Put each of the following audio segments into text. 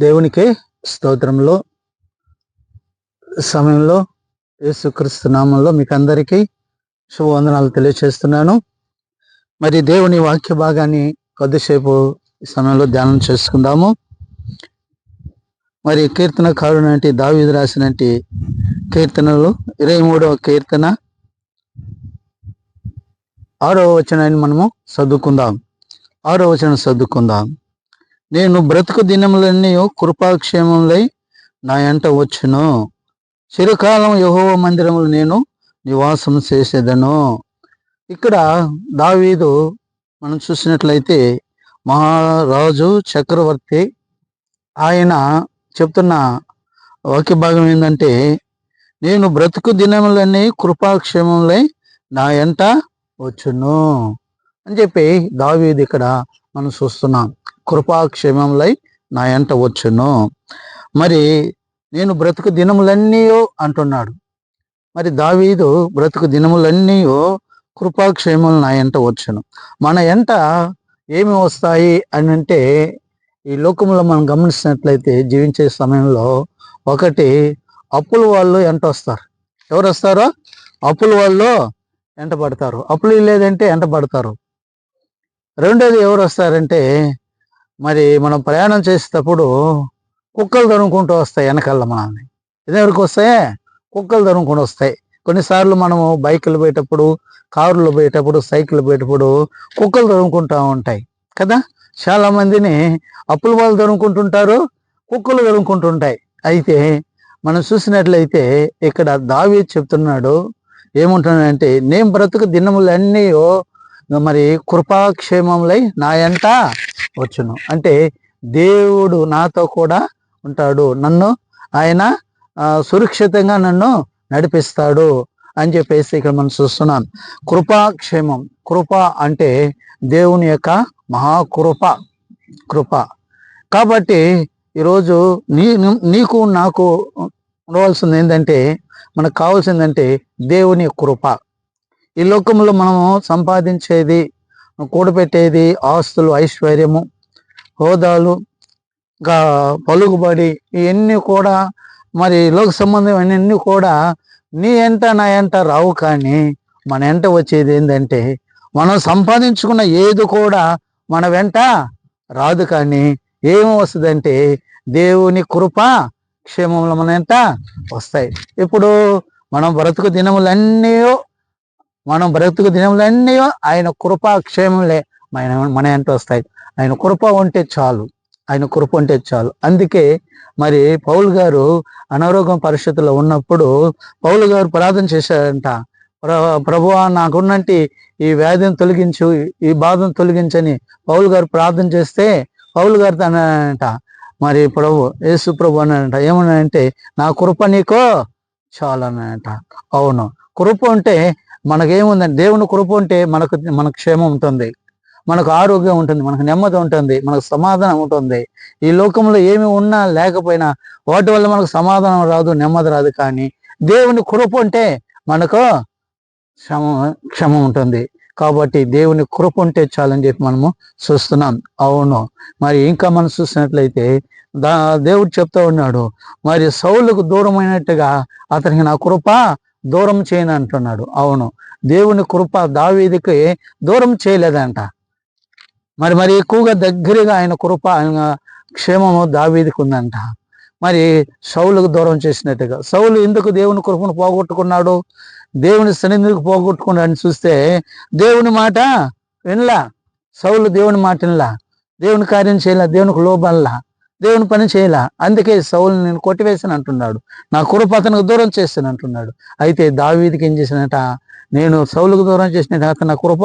దేవునికి స్తోత్రంలో సమయంలో యేసుక్రీస్తు నామంలో మీకు అందరికీ శుభవందనాలు తెలియచేస్తున్నాను. మరి దేవుని వాక్య భాగాన్ని కొద్దిసేపు సమయంలో ధ్యానం చేసుకుందాము. మరి కీర్తనకారుడు దావీదు రాసినటి కీర్తనలు ఇరవై మూడవ కీర్తన ఆరో వచనాన్ని మనము చదువుకుందాం. ఆరో వచనం చదువుకుందాం. నేను బ్రతుకు దినములన్నీ కృపాక్షేమంలై నా ఎంట వచ్చును. చిరకాలం యహోవ మందిరములు నేను నివాసం చేసేదను. ఇక్కడ దావీదు మనం చూసినట్లయితే మహారాజు చక్రవర్తి ఆయన చెప్తున్న వాక్య భాగం ఏంటంటే నేను బ్రతుకు దినములన్నీ కృపాక్షేమంలై నా ఎంట వచ్చును అని చెప్పి దావీది ఇక్కడ మనం చూస్తున్నాం. కృపాక్షేమములై నా ఎంట వచ్చును. మరి నేను బ్రతుకు దినములన్నీయో అంటున్నాడు. మరి దావీదు బ్రతుకు దినములన్నీయో కృపాక్షేమములు నా ఎంట వచ్చును. మన ఎంట ఏమి వస్తాయి అని అంటే ఈ లోకంలో మనం గమనించినట్లయితే జీవించే సమయంలో ఒకటి అప్పుల వాళ్ళు ఎంట వస్తారు. ఎవరు వస్తారో అప్పుల వాళ్ళు ఎంట పడతారు. అప్పులు లేదంటే ఎంట పడతారు. రెండోది ఎవరు వస్తారంటే మరి మనం ప్రయాణం చేసేటప్పుడు కుక్కలు తరుముకుంటూ వస్తాయి వెనకాల మనల్ని. ఎవరికి వస్తాయే? కుక్కలు తరుముకుంటూ వస్తాయి. కొన్నిసార్లు మనము బైకులు పోయేటప్పుడు కారులో పోయేటప్పుడు సైకిల్ పోయేటప్పుడు కుక్కలు తరుముకుంటూ ఉంటాయి కదా? చాలా మందిని అప్పుల వాళ్ళు తరుముకుంటుంటారు కుక్కలు తరుముకుంటుంటాయి అయితే మనం చూసినట్లయితే ఇక్కడ దావి చెప్తున్నాడు ఏముంటున్నాడంటే నేను బ్రతుకు దినములన్నీ మరి కృపాక్షేమములై నా ఎంట వచ్చును. అంటే దేవుడు నాతో కూడా ఉంటాడు. నన్ను ఆయన సురక్షితంగా నన్ను నడిపిస్తాడు అని చెప్పేసి ఇక్కడ మనం చూస్తున్నాం. కృపాక్షేమం కృప అంటే దేవుని యొక్క మహాకృప కృప. కాబట్టి ఈరోజు నీ నీకు నాకు ఉండవలసింది ఏంటంటే మనకు కావాల్సిందంటే దేవుని కృప. ఈ లోకంలో మనము సంపాదించేది కూడబెట్టేది ఆస్తులు ఐశ్వర్యము హోదాలు ఇంకా పలుకుబడి ఇవన్నీ కూడా మరి లోక సంబంధం అన్నీ కూడా నీ ఎంట నా ఎంట రావు కానీ మన ఎంట వచ్చేది ఏంటంటే మనం సంపాదించుకున్న ఏది కూడా మన వెంట రాదు కానీ ఏమి వస్తుందంటే దేవుని కృప క్షేమములు మన ఎంట వస్తాయి. ఇప్పుడు మనం బ్రతుకు దినములన్నీ మనం బ్రతుకు దినములన్నీ ఆయన కృప క్షేమంలే మన మన ఎంట వస్తాయి. ఆయన కృప ఉంటే చాలు. ఆయన కృప ఉంటే చాలు. అందుకే మరి పౌలు గారు అనారోగ్యం పరిస్థితుల్లో ఉన్నప్పుడు పౌలు గారు ప్రార్థన చేశారంట. ప్రభు నాకున్నట్టు ఈ వ్యాధిని తొలగించు ఈ బాధను తొలగించని పౌలు గారు ప్రార్థన చేస్తే పౌలు గారు తనంట మరి ప్రభు యేసు ప్రభు అనంట ఏమన్నాడంటే నా కృప నీకో చాలు చాలనంట అవును. కృప ఉంటే మనకేముందండి? దేవుని కృప ఉంటే మనకు మనకు క్షేమం ఉంటుంది. మనకు ఆరోగ్యం ఉంటుంది మనకు నెమ్మది ఉంటుంది మనకు సమాధానం ఉంటుంది. ఈ లోకంలో ఏమి ఉన్నా లేకపోయినా వాటి వల్ల మనకు సమాధానం రాదు నెమ్మది రాదు కానీ దేవుని కృప ఉంటే మనకు క్షమ క్షమ ఉంటుంది. కాబట్టి దేవుని కృప ఉంటే చాలని చెప్పి మనము చూస్తున్నాం. అవును. మరి ఇంకా మనం చూసినట్లయితే దా దేవుడు చెప్తా ఉన్నాడు మరి సౌలకు దూరమైనట్టుగా అతనికి నా కృప దూరం చేయను అంటున్నాడు. అవును. దేవుని కృప దావీదికి దూరం చేయలేదంట. మరి మరి ఎక్కువగా దగ్గరగా ఆయన కృప ఆయన క్షేమము దావీదికి ఉందంట. మరి సౌలుకు దూరం చేసినట్టుగా. సౌలు ఎందుకు దేవుని కృపను పోగొట్టుకున్నాడు? దేవుని సన్నిధికి పోగొట్టుకున్నాడని చూస్తే దేవుని మాట వినలా. సౌలు దేవుని మాట వినలా. దేవుని కార్యం చేయలే దేవునికి లోబల్లా దేవుని పని చేయలే. అందుకే సౌల్ని నేను కొట్టివేసాను అంటున్నాడు. నా కృప అతనికి దూరం చేస్తాను అంటున్నాడు. అయితే దావీదికి ఏం చేసినట నేను సౌలుకు దూరం చేసిన అతని కృప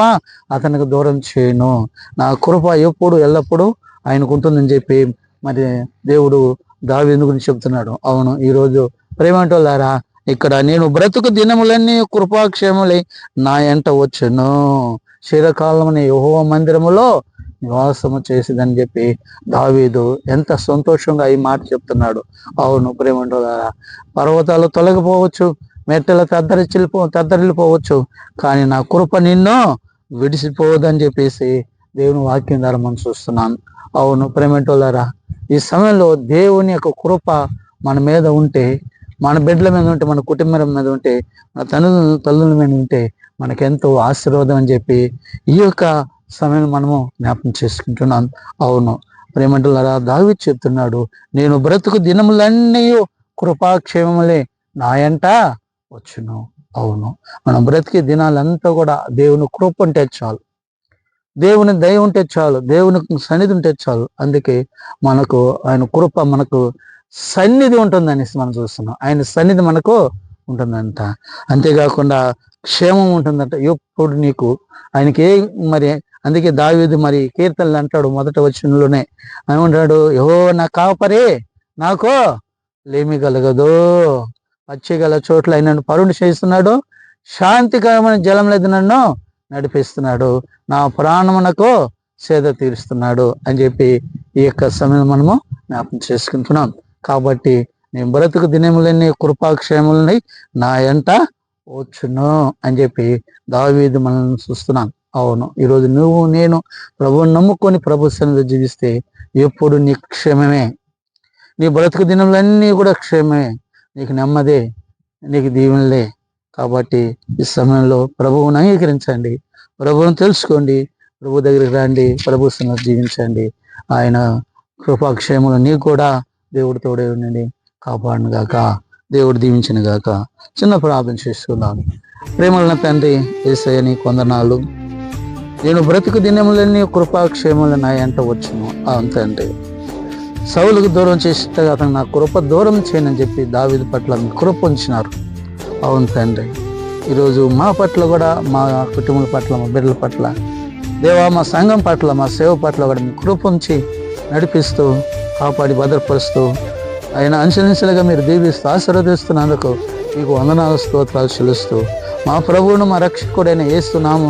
అతనికి దూరం చేయను. నా కృప ఎప్పుడు ఎల్లప్పుడూ ఆయనకు ఉంటుందని చెప్పి మరి దేవుడు దావీదు గురించి చెప్తున్నాడు. అవును ఈరోజు ప్రేమంటోళ్ళారా ఇక్కడ నేను బ్రతుకు దినములన్నీ కృపాక్షేములై నా ఎంట వచ్చును. అనే ఊహో మందిరములో నివాసము చేసేదని చెప్పి దావీదు ఎంత సంతోషంగా ఈ మాట చెప్తున్నాడు. అవును ప్రేమంటోళ్ళారా పర్వతాలు తొలగిపోవచ్చు మెట్టలు తద్దరిచిల్లిపో తద్దరిల్లిపోవచ్చు కానీ నా కృప నిన్ను విడిసిపోవద్దని చెప్పేసి దేవుని వాక్యం ద్వారా మనం చూస్తున్నాను అవును ప్రేమంటోళ్ళారా ఈ సమయంలో దేవుని యొక్క కృప మన మీద ఉంటే మన బిడ్డల మీద ఉంటే మన కుటుంబం మీద ఉంటే మన తల్లి తల్లుల మీద ఉంటే మనకెంతో ఆశీర్వాదం అని చెప్పి ఈ యొక్క సమయం మనము జ్ఞాపకం చేసుకుంటున్నాం. అవును. ప్రేమంటులరా దావి చెప్తున్నాడు నేను బ్రతుకు దినములన్నీ కృపాక్షేమములే నాయంట వచ్చును. అవును. మనం బ్రతికే దినాలంతా కూడా దేవుని కృప ఉంటే చాలు. దేవుని దయ ఉంటే చాలు. దేవుని సన్నిధి ఉంటే చాలు. అందుకే మనకు ఆయన కృప మనకు సన్నిధి ఉంటుందని మనం చూస్తున్నాం. ఆయన సన్నిధి మనకు ఉంటుందంట. అంతేకాకుండా క్షేమం ఉంటుందంట. ఎప్పుడు నీకు ఆయనకి ఏ మరి అందుకే దావీదు మరి కీర్తనలు అంటాడు మొదట వచ్చినలోనే ఏమంటాడు? యహో నా కాపరే నాకు లేమి కలగదు. పచ్చి గల చోట్ల ఆయన పరుణి చేస్తున్నాడు శాంతికరమైన జలం లేదు నన్ను నడిపిస్తున్నాడు. నా ప్రాణమునకు సేద తీరుస్తున్నాడు అని చెప్పి ఈ యొక్క సమయం మనము జ్ఞాపకం చేసుకుంటున్నాం. కాబట్టి నేను బ్రతుకు దినములన్నీ కృపాక్షేములని నా ఎంట వచ్చును అని చెప్పి దావీది మనల్ని చూస్తున్నాం. అవును. ఈరోజు నువ్వు నేను ప్రభువుని నమ్ముకొని ప్రభు సన్నిధి జీవిస్తే ఎప్పుడు నీ క్షేమమే. నీ బ్రతుకు దినములన్నీ కూడా క్షేమమే. నీకు నెమ్మదే నీకు దీవెనలే. కాబట్టి ఈ సమయంలో ప్రభువుని అంగీకరించండి. ప్రభువుని తెలుసుకోండి. ప్రభు దగ్గరికి రండి. ప్రభు సన్నిధి జీవించండి. ఆయన కృపాక్షేములు నీకు కూడా దేవుడు తోడే ఉండండి. కాపాడును గాక దేవుడు దీవించిన గాక చిన్న ప్రార్థన చేస్తున్నాను. ప్రేమలన తండ్రి ఏసయ్య కొందనాలు నేను బ్రతుకు దినములన్నీ కృపాక్షేములు నా ఎంట వచ్చును అంతండి సౌలకు దూరం చేసేట అతను నా కృప దూరం చేయనని చెప్పి దావిది పట్ల మీ కృప ఉంచినారు. అవును తండ్రి. ఈరోజు మా పట్ల కూడా మా కుటుంబం పట్ల మా బిడ్డల పట్ల దేవా మా సంఘం పట్ల మా సేవ పట్ల కూడా మీ కృప ఉంచి నడిపిస్తూ కాపాడి భద్రపరుస్తూ ఆయన అంచనించలుగా మీరు దీవిస్తూ ఆశీర్వదిస్తున్నందుకు మీకు వందనాలు స్తోత్రాలు చెల్లిస్తూ మా ప్రభువును మా రక్షకుడైన ఏస్తున్నాము